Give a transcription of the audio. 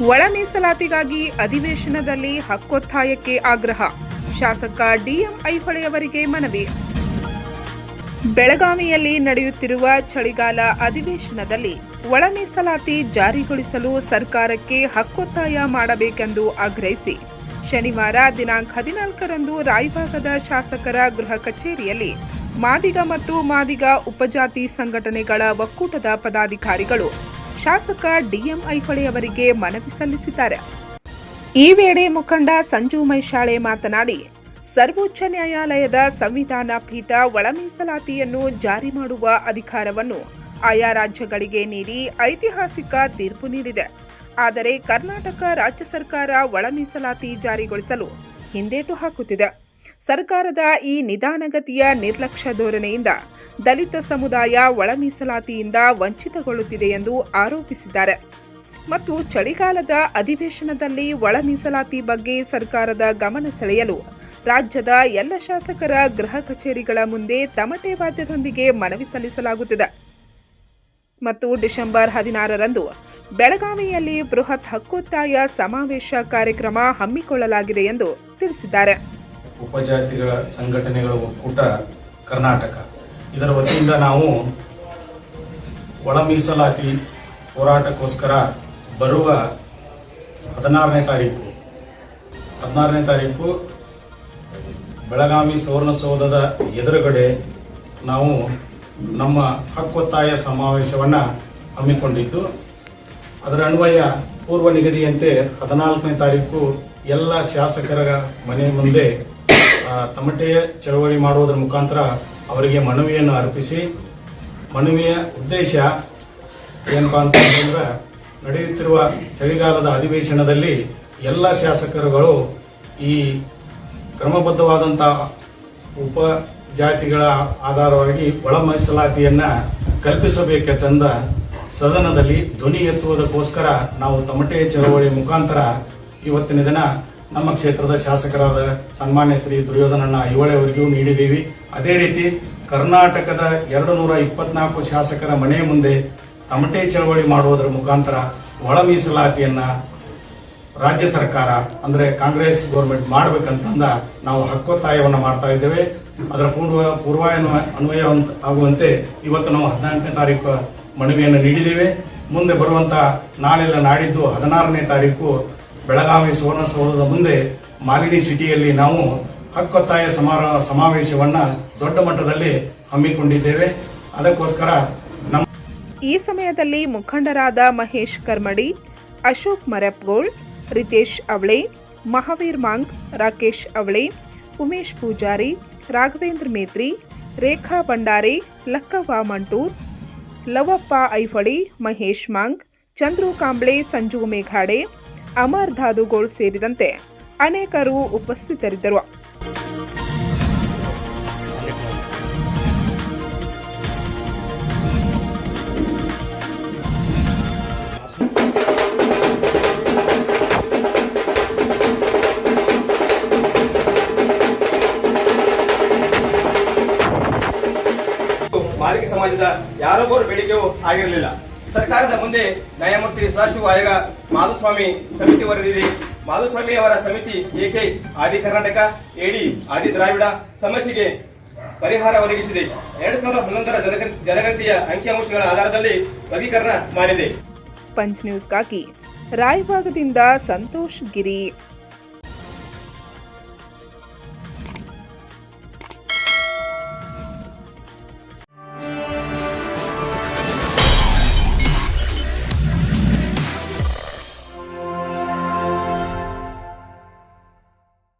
ಒಳ ಮೀಸಲಾತಿಗಾಗಿ ಅಧಿವೇಶನದಲ್ಲಿ ಹಕ್ಕೊತ್ತಾಯಕ್ಕೆ ಆಗ್ರಹ. ಶಾಸಕ ಡಿಎಂ ಐಹೊಳೆಯವರಿಗೆ ಮನವಿ. ಬೆಳಗಾವಿಯಲ್ಲಿ ನಡೆಯುತ್ತಿರುವ ಚಳಿಗಾಲ ಅಧಿವೇಶನದಲ್ಲಿ ಒಳ ಮೀಸಲಾತಿ ಜಾರಿಗೊಳಿಸಲು ಸರ್ಕಾರಕ್ಕೆ ಹಕ್ಕೊತ್ತಾಯ ಮಾಡಬೇಕೆಂದು ಆಗ್ರಹಿಸಿ. ಶನಿವಾರ ದಿನಾಂಕ ಹದಿನಾಲ್ಕರಂದು ರಾಯಭಾಗದ ಶಾಸಕರ ಗೃಹ ಕಚೇರಿಯಲ್ಲಿ ಮಾದಿಗ ಮತ್ತು ಮಾದಿಗ ಉಪಜಾತಿ ಸಂಘಟನೆಗಳ ಒಕ್ಕೂಟದ ಪದಾಧಿಕಾರಿಗಳು ಶಾಸಕ ಡಿಎಂ ಐಹೊಳೆಯವರಿಗೆ ಮನವಿ ಸಲ್ಲಿಸಿದ್ದಾರೆ. ಈ ವೇಳೆ ಮುಖಂಡ ಸಂಜು ಮೈಶಾಳೆ ಮಾತನಾಡಿ, ಸರ್ವೋಚ್ಚ ನ್ಯಾಯಾಲಯದ ಸಂವಿಧಾನ ಪೀಠ ಒಳಮೀಸಲಾತಿಯನ್ನು ಜಾರಿ ಮಾಡುವ ಅಧಿಕಾರವನ್ನು ಆಯಾ ರಾಜ್ಯಗಳಿಗೆ ನೀಡಿ ಐತಿಹಾಸಿಕ ತೀರ್ಪು ನೀಡಿದೆ. ಆದರೆ ಕರ್ನಾಟಕ ರಾಜ್ಯ ಸರ್ಕಾರ ಒಳಮೀಸಲಾತಿ ಜಾರಿಗೊಳಿಸಲು ಹಿಂದೇಟು ಹಾಕುತ್ತಿದೆ. ಸರ್ಕಾರದ ಈ ನಿಧಾನಗತಿಯ ನಿರ್ಲಕ್ಷ್ಯ ಧೋರಣೆಯಿಂದ ದಲಿತ ಸಮುದಾಯ ಒಳಮೀಸಲಾತಿಯಿಂದ ವಂಚಿತಗೊಳ್ಳುತ್ತಿದೆ ಎಂದು ಆರೋಪಿಸಿದ್ದಾರೆ. ಮತ್ತು ಚಳಿಗಾಲದ ಅಧಿವೇಶನದಲ್ಲಿ ಒಳಮೀಸಲಾತಿ ಬಗ್ಗೆ ಸರ್ಕಾರದ ಗಮನ ಸೆಳೆಯಲು ರಾಜ್ಯದ ಎಲ್ಲ ಶಾಸಕರ ಗೃಹ ಕಚೇರಿಗಳ ಮುಂದೆ ತಮಟೆ ವಾದ್ಯದೊಂದಿಗೆ ಮನವಿ ಸಲ್ಲಿಸಲಾಗುತ್ತಿದೆ. ಮತ್ತು ಡಿಸೆಂಬರ್ ಹದಿನಾರರಂದು ಬೆಳಗಾವಿಯಲ್ಲಿ ಬೃಹತ್ ಹಕ್ಕೊತ್ತಾಯ ಸಮಾವೇಶ ಕಾರ್ಯಕ್ರಮ ಹಮ್ಮಿಕೊಳ್ಳಲಾಗಿದೆ ಎಂದು ತಿಳಿಸಿದ್ದಾರೆ. ಉಪಜಾತಿಗಳ ಸಂಘಟನೆಗಳ ಒಕ್ಕೂಟ ಕರ್ನಾಟಕ. ಇದರ ವತಿಯಿಂದ ನಾವು ಒಳ ಮೀಸಲಾತಿ ಹೋರಾಟಕ್ಕೋಸ್ಕರ ಬರುವ ಹದಿನಾರನೇ ತಾರೀಕು ಹದಿನಾರನೇ ತಾರೀಕು ಬೆಳಗಾವಿ ಸುವರ್ಣಸೌಧದ ಎದುರುಗಡೆ ನಾವು ನಮ್ಮ ಹಕ್ಕೊತ್ತಾಯ ಸಮಾವೇಶವನ್ನು ಹಮ್ಮಿಕೊಂಡಿದ್ದು, ಅದರ ಅನ್ವಯ ಪೂರ್ವ ನಿಗದಿಯಂತೆ ಹದಿನಾಲ್ಕನೇ ತಾರೀಕು ಎಲ್ಲ ಶಾಸಕರ ಮನೆ ಮುಂದೆ ತಮಟೆಯ ಚಳವಳಿ ಮಾಡುವುದರ ಮುಖಾಂತರ ಅವರಿಗೆ ಮನವಿಯನ್ನು ಅರ್ಪಿಸಿ, ಮನವಿಯ ಉದ್ದೇಶ ಏನಪ್ಪಾ ಅಂತ ಹೇಳಿದ್ರೆ, ನಡೆಯುತ್ತಿರುವ ಚಳಿಗಾಲದ ಅಧಿವೇಶನದಲ್ಲಿ ಎಲ್ಲ ಶಾಸಕರುಗಳು ಈ ಕ್ರಮಬದ್ಧವಾದಂಥ ಉಪ ಜಾತಿಗಳ ಆಧಾರವಾಗಿ ಒಳ ಮೀಸಲಾತಿಯನ್ನ ಕಲ್ಪಿಸಬೇಕೆಂದ ಸದನದಲ್ಲಿ ಧ್ವನಿ ಎತ್ತುವುದಕ್ಕೋಸ್ಕರ ನಾವು ತಮಟೆ ಚಳವಳಿ ಮುಖಾಂತರ ಇವತ್ತಿನ ದಿನ ನಮ್ಮ ಕ್ಷೇತ್ರದ ಶಾಸಕರಾದ ಸನ್ಮಾನ್ಯ ಶ್ರೀ ದುರ್ಯೋಧನಣ್ಣ ಐಹೊಳೆ ಅವರಿಗೂ ನೀಡಿದ್ದೀವಿ. ಅದೇ ರೀತಿ ಕರ್ನಾಟಕದ ಎರಡು ನೂರ ಇಪ್ಪತ್ನಾಲ್ಕು ಶಾಸಕರ ಮನೆ ಮುಂದೆ ತಮಟೆ ಚಳವಳಿ ಮಾಡುವುದರ ಮುಖಾಂತರ ಒಳ ಮೀಸಲಾತಿಯನ್ನು ರಾಜ್ಯ ಸರ್ಕಾರ, ಅಂದ್ರೆ ಕಾಂಗ್ರೆಸ್ ಗೌರ್ಮೆಂಟ್ ಮಾಡಬೇಕಂತಂದ ನಾವು ಹಕ್ಕೊತ್ತಾಯವನ್ನು ಮಾಡ್ತಾ ಇದ್ದೇವೆ. ಅದರ ಪೂರ್ವ ಪೂರ್ವ ಅನ್ವಯ ಆಗುವಂತೆ ಇವತ್ತು ನಾವು ಹದಿನಾಲ್ಕನೇ ತಾರೀಕು ಮನವಿಯನ್ನು ನೀಡಿದ್ದೇವೆ. ಮುಂದೆ ಬರುವಂತ ನಾಳೆಲ್ಲ ನಾಡಿದ್ದು ಹದಿನಾರನೇ ತಾರೀಕು ಬೆಳಗಾವಿ ಸುವರ್ಣಸೌಧದ ಮುಂದೆ ಮಾಲಿನಿ ಸಿಟಿಯಲ್ಲಿ ನಾವು ಹಕ್ಕೊತ್ತಾಯ ಸಮಾರ, ಸಮಾವೇಶವನ್ನ ದೊಡ್ಡ ಮಟ್ಟದಲ್ಲಿ ಹಮ್ಮಿಕೊಂಡಿದ್ದೇವೆ. ಅದಕ್ಕೋಸ್ಕರ ನಮ್ಮ ಈ ಸಮಯದಲ್ಲಿ ಮುಖಂಡರಾದ ಮಹೇಶ್ ಕರ್ಮಡಿ, ಅಶೋಕ್ ಮರಪ್ಗೋಳ್, ರಿತೇಶ್ ಅವಳೆ, ಮಹಾವೀರ್ ಮಾಂಗ್, ರಾಕೇಶ್ ಅವಳೆ, ಉಮೇಶ್ ಪೂಜಾರಿ, ರಾಘವೇಂದ್ರ ಮೇತ್ರಿ, ರೇಖಾ ಭಂಡಾರಿ ಲಕ್ಕವ್ವ ಮಂಟೂರ್ ಲವಪ್ಪ ಐಹೊಳಿ ಮಹೇಶ್ ಮಾಂಗ್, ಚಂದ್ರು ಕಾಂಬ್ಳೆ, ಸಂಜು ಮೇಘಾಡೆ ಅಮರ್ ಧಾದುಗೋಳ್ ಸೇರಿದಂತೆ ಅನೇಕರು ಉಪಸ್ಥಿತರಿದ್ದರು. ಸಮಾಜದ ಯಾರೊಬ್ಬರು ಬೇಡಿಕೆಯೂ ಆಗಿರಲಿಲ್ಲ. ಸರ್ಕಾರದ ಮುಂದೆ ನ್ಯಾಯಮೂರ್ತಿ ಸದಾಶಿವ ಆಯೋಗ ಮಾಧುಸ್ವಾಮಿ ಸಮಿತಿ ವರದಿದೆ ಮಾಧುಸ್ವಾಮಿ ಅವರ ಸಮಿತಿ ಏಕೆ ಆದಿ ಕರ್ನಾಟಕ, ಎಡಿ ಆದಿ ದ್ರಾವಿಡ ಸಮಸ್ಯೆಗೆ ಪರಿಹಾರ ಒದಗಿಸಿದೆ. ಎರಡ್ ಸಾವಿರದ ಹನ್ನೊಂದರ ಜನಗಣ- ಜನಗಣತಿಯ ಅಂಕಿಅಂಶಗಳ ಆಧಾರದಲ್ಲಿ ವರ್ಗೀಕರಣ ಮಾಡಿದೆ. ಪಂಚ್ ನ್ಯೂಸ್ಗಾಗಿ ರಾಯಭಾಗದಿಂದ ಸಂತೋಷ್ ಗಿರಿ.